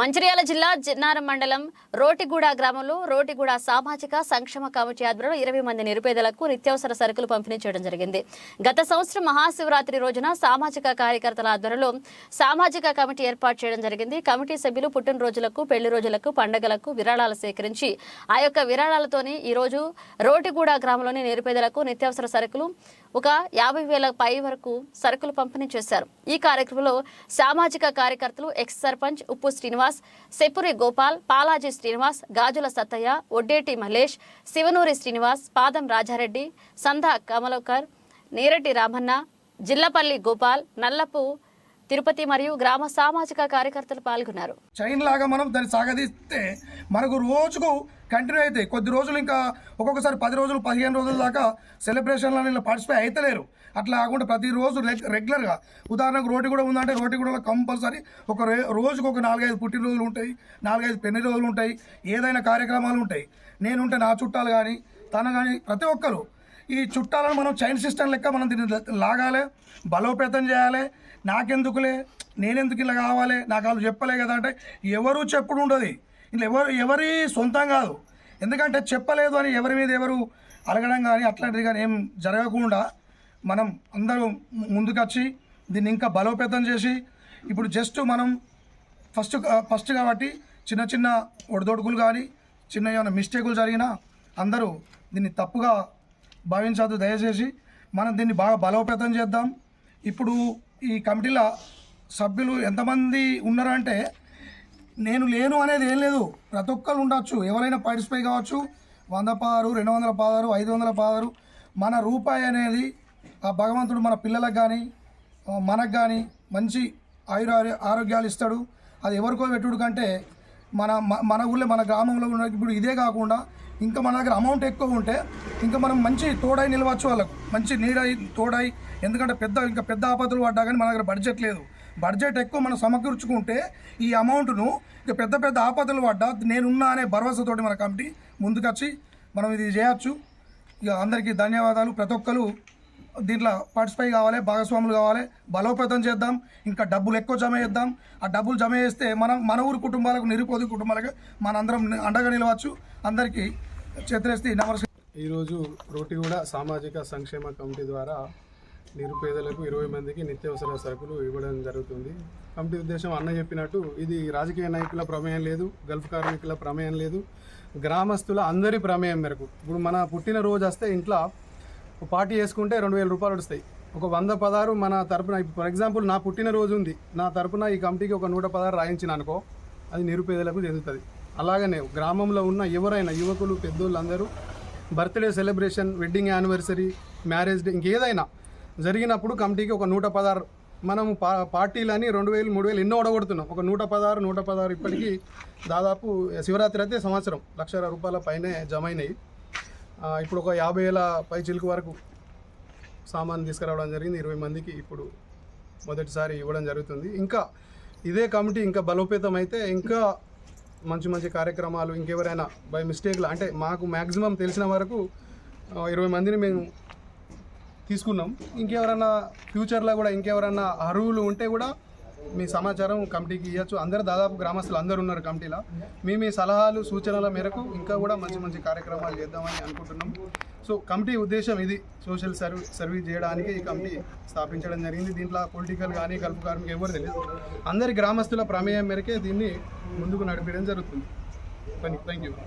మంచిర్యాల జిల్లా జిన్నారం మండలం రోటిగూడ గ్రామంలో రోటిగూడ సామాజిక సంక్షేమ కమిటీ ఆధ్వర్యంలో ఇరవై మంది నిరుపేదలకు నిత్యావసర సరుకులు పంపిణీ చేయడం జరిగింది. గత సంవత్సరం మహాశివరాత్రి రోజున సామాజిక కార్యకర్తల ఆధ్వర్యంలో సామాజిక కమిటీ ఏర్పాటు చేయడం జరిగింది. కమిటీ సభ్యులు పుట్టినరోజులకు పెళ్ళి రోజులకు పండుగలకు విరాళాలు సేకరించి ఆ యొక్క విరాళాలతోనే ఈరోజు రోటిగూడ గ్రామంలోని నిరుపేదలకు నిత్యావసర సరుకులు ఒక యాభై వేల పై వరకు సరుకులు పంపిణీ చేశారు. ఈ కార్యక్రమంలో సామాజిక కార్యకర్తలు ఎక్స్ సర్పంచ్ ఉప్పు శ్రీనివాస్ సెపురి గోపాల్ పాలాజీ శ్రీనివాస్ గాజుల సత్తయ్య ఒడ్డేటి మహేష్ శివనూరి శ్రీనివాస్ పాదం రాజారెడ్డి సంధా కమలోకర్ నీరటి రామన్న జిల్లపల్లి గోపాల్ నల్లపు తిరుపతి మరియు గ్రామ సామాజిక కార్యకర్తలు పాల్గొన్నారు. చైన్ లాగా మనం దాన్ని సాగదీస్తే మనకు రోజుకు కంటిన్యూ అవుతాయి. కొద్ది రోజులు ఇంకా ఒక్కొక్కసారి పది రోజులు పదిహేను రోజుల దాకా సెలబ్రేషన్లో ఇలా పార్టిసిపేట్ అవుతలేరు అట్లా కాకుండా ప్రతిరోజు రెగ్- రెగ్యులర్గా ఉదాహరణకు రోటి కూడా ఉందంటే రోటి కూడా కంపల్సరీ ఒక రోజుకు ఒక నాలుగైదు పుట్టినరోజులు ఉంటాయి నాలుగైదు పెళ్ళి రోజులు ఉంటాయి ఏదైనా కార్యక్రమాలు ఉంటాయి. నేనుంటే నా చుట్టాలు కానీ తన కానీ ప్రతి ఒక్కరు ఈ చుట్టాలను మనం చైన్ సిస్టమ్ లెక్క మనం దీన్ని లాగాలి బలోపేతం చేయాలి. నాకెందుకులే? నేనెందుకు ఇలా కావాలి? నాకు వాళ్ళు చెప్పలే కదా అంటే ఎవరు చెప్పుడు ఉండదు. ఇలా ఎవరు ఎవరి సొంతం కాదు. ఎందుకంటే చెప్పలేదు అని ఎవరి మీద ఎవరు అడగడం కానీ అట్లాంటిది కానీ ఏం జరగకుండా మనం అందరూ ముందుకొచ్చి దీన్ని ఇంకా బలోపేతం చేసి ఇప్పుడు జస్ట్ మనం ఫస్ట్ ఫస్ట్ కాబట్టి చిన్న చిన్న ఒడిదొడుకులు కానీ చిన్న ఏమైనా మిస్టేకులు జరిగినా అందరూ దీన్ని తప్పుగా భావించద్దు దయచేసి మనం దీన్ని బాగా బలోపేతం చేద్దాం. ఇప్పుడు ఈ కమిటీలో సభ్యులు ఎంతమంది ఉన్నారంటే నేను లేను అనేది ఏం లేదు. ప్రతి ఒక్కరు ఉండొచ్చు. ఎవరైనా పార్టిసిపేట్ కావచ్చు. వంద పారు రెండు వందల పాదారు ఐదు వందల పాదారు మన రూపాయి అనేది ఆ భగవంతుడు మన పిల్లలకు కానీ మనకు కానీ మంచి ఆయుర ఆరోగ్యాలు ఇస్తాడు. అది ఎవరికో పెట్టుడు కంటే మన మన ఊళ్ళో మన గ్రామంలో ఉన్న ఇప్పుడు ఇదే కాకుండా ఇంకా మన దగ్గర అమౌంట్ ఎక్కువ ఉంటే ఇంకా మనం మంచి తోడై నిలవచ్చు వాళ్ళకు. మంచి నీడై తోడై ఎందుకంటే పెద్ద ఇంకా పెద్ద ఆపదలు పడ్డా కానీ మన దగ్గర బడ్జెట్ లేదు. బడ్జెట్ ఎక్కువ మనం సమకూర్చుకుంటే ఈ అమౌంట్ను ఇక పెద్ద పెద్ద ఆపదలు పడ్డా నేనున్నా అనే భరోసాతోటి మన కమిటీ ముందుకొచ్చి మనం ఇది చేయొచ్చు. ఇక అందరికీ ధన్యవాదాలు. ప్రతి ఒక్కరు దీంట్లో పార్టిసిపేట్ కావాలి భాగస్వాములు కావాలి. బలోపేతం చేద్దాం. ఇంకా డబ్బులు ఎక్కువ జమ చేద్దాం. ఆ డబ్బులు జమ చేస్తే మనం మన ఊరు కుటుంబాలకు నిరుపేద కుటుంబాలకు మనందరం అండగా నిలవచ్చు. అందరికీ క్షేత్రస్థి నమస్కారం. ఈరోజు రోటిగూడ సామాజిక సంక్షేమ కమిటీ ద్వారా నిరుపేదలకు ఇరవై మందికి నిత్యావసర సరుకులు ఇవ్వడం జరుగుతుంది. కమిటీ ఉద్దేశం అన్న చెప్పినట్టు ఇది రాజకీయ నాయకుల ప్రమేయం లేదు గల్ఫ్ కార్మికుల ప్రమేయం లేదు గ్రామస్తుల అందరి ప్రమేయం మేరకు. ఇప్పుడు మన పుట్టినరోజు వస్తే ఇంట్లో పార్టీ చేసుకుంటే రెండు వేల రూపాయలు వస్తాయి. ఒక వంద పదారు మన తరపున ఫర్ ఎగ్జాంపుల్ నా పుట్టినరోజు ఉంది. నా తరపున ఈ కమిటీకి ఒక నూట పదారు రాయించిన అనుకో అది నిరుపేదలకు చెందుతుంది. అలాగనే గ్రామంలో ఉన్న ఎవరైనా యువకులు పెద్దోళ్ళు అందరూ birthday celebration wedding anniversary marriage day ఇంకేదైనా జరిగినప్పుడు కమిటీకి ఒక నూట పదహారు మనం పా పార్టీలని రెండు వేలు మూడు వేలు ఎన్నో ఓడగొడుతున్నాం. ఒక నూట పదహారు నూట పదహారు ఇప్పటికీ దాదాపు శివరాత్రి అయితే సంవత్సరం లక్ష రూపాయల పైనే జమ అయినాయి ఇప్పుడు ఒక యాభై వేల పై చిలుకు వరకు సామాన్ తీసుకురావడం జరిగింది. ఇరవై మందికి ఇప్పుడు మొదటిసారి ఇవ్వడం జరుగుతుంది. ఇంకా ఇదే కమిటీ ఇంకా బలోపేతం అయితే ఇంకా మంచి మంచి కార్యక్రమాలు ఇంకెవరైనా బై మిస్టేక్లు అంటే మాకు మ్యాక్సిమం తెలిసిన వరకు ఇరవై మందిని మేము తీసుకున్నాం. ఇంకెవరన్నా ఫ్యూచర్లో కూడా ఇంకెవరన్నా అర్హులు ఉంటే కూడా మీ సమాచారం కమిటీకి ఇవ్వచ్చు అందరు దాదాపు గ్రామస్తులు అందరు ఉన్నారు కమిటీలో. మీ మీ సలహాలు సూచనల మేరకు ఇంకా కూడా మంచి మంచి కార్యక్రమాలు చేద్దామని అనుకుంటున్నాం. సో కమిటీ ఉద్దేశం ఇది. సోషల్ సర్వీ సర్వీస్ చేయడానికి ఈ కమిటీ స్థాపించడం జరిగింది. దీంట్లో పొలిటికల్ కానీ కలుపు కార్మిక ఎవరు తెలియదు. అందరి గ్రామస్తుల ప్రమేయం మేరకే దీన్ని ముందుకు నడిపించడం జరుగుతుంది. Thank you.